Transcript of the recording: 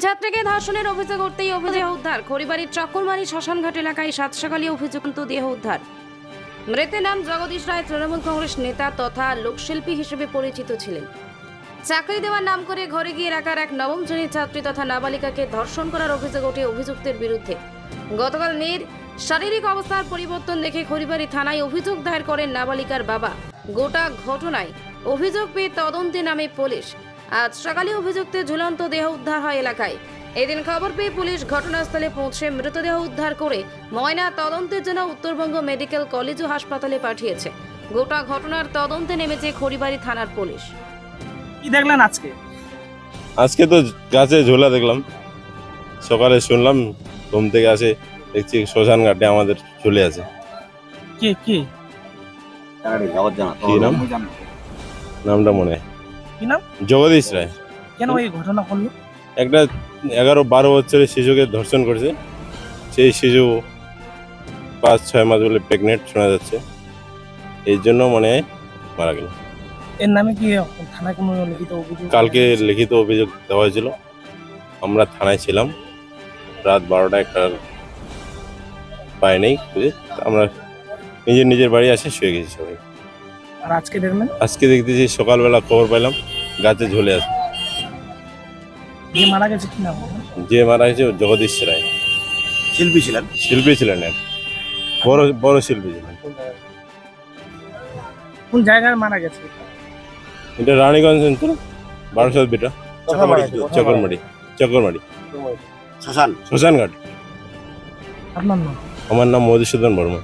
স্কুলছাত্রীকে ধর্ষণের অভিযোগ করতেই অভিযোগ উদ্ধার। খড়িবাড়ির চক্করমারি শ্মশানঘাট এলাকায় সাত সকালে অভিযুক্ত দেহ উদ্ধার। মৃতের নাম জগদীশ রায়, তৃণমূল কংগ্রেস নেতা তথা লোকশিল্পী হিসেবে পরিচিত ছিলেন। চাকরি দেওয়ার নাম করে ঘরে গিয়ে এলাকার এক নবম শ্রেণির ছাত্রী তথা নাবালিকাকে ধর্ষণ করার অভিযোগ ওঠে অভিযুক্তের বিরুদ্ধে। গতকাল মেয়ের শারীরিক অবস্থার পরিবর্তন দেখে খড়িবাড়ি থানায় অভিযোগ দায়ের করেন নাবালিকার বাবা। গোটা ঘটনায় অভিযোগ পেয়ে তদন্তে নামে পুলিশ। আজ সকালে অভিযুক্তের ঝুলন্ত দেহ উদ্ধার হয় এলাকায়। এদিন খবর পেয়ে পুলিশ ঘটনাস্থলে পৌঁছে মৃতদেহ উদ্ধার করে ময়না তদন্তের জন্য উত্তরবঙ্গ মেডিকেল কলেজ ও হাসপাতালে পাঠিয়েছে। গোটা ঘটনার তদন্তে নেমেছে খড়িবাড়ি থানার পুলিশ। কি দেখলেন আজকে? আজকে তো গাছে ঝোলা দেখলাম। সকালে শুনলাম ঘুম থেকে আসে দেখছি শ্মশান ঘাটে আমাদের চলে আছে কে কে? কি নাম? নামটা মনে হয়। কি নাম? জগদীশ রায়। কেন এই ঘটনা করল একটা এগারো বারো বছরের শিশুকে ধর্ষণ করেছে। সেই শিশু পাঁচ ছয় মাস বলে প্রেগনেন্ট শোনা যাচ্ছে। এই জন্য মনে হয় মারা গেল। এর নামে কি থানায় কোনো লিখিত অভিযোগ? কালকে লিখিত অভিযোগ দেওয়া হয়েছিল। আমরা থানায় ছিলাম। রাত বারোটা একটা পাই নেই। আমরা নিজের নিজের বাড়ি আসে শুয়ে গেছি সবাই। আর আজকে দেখলেন আজকে দেখতেছি সকালবেলা খবর পেলাম গাছে ঝুলে আছে। যে মারা গেছে কি নাম? যে মারা গেছে জগদীশ রায়। শিল্পী ছিলেন? শিল্পী ছিলেন। বড় বড় শিল্পী ছিলেন। কোন জায়গায়? মারা গেছে? এটা রানীগঞ্জ অঞ্চল বারোশো বিটা। চকরমাটি চকরমাটি শ্মশান। শ্মশানঘাট। আপনার নাম? আমার নাম মধুসূদন বর্মা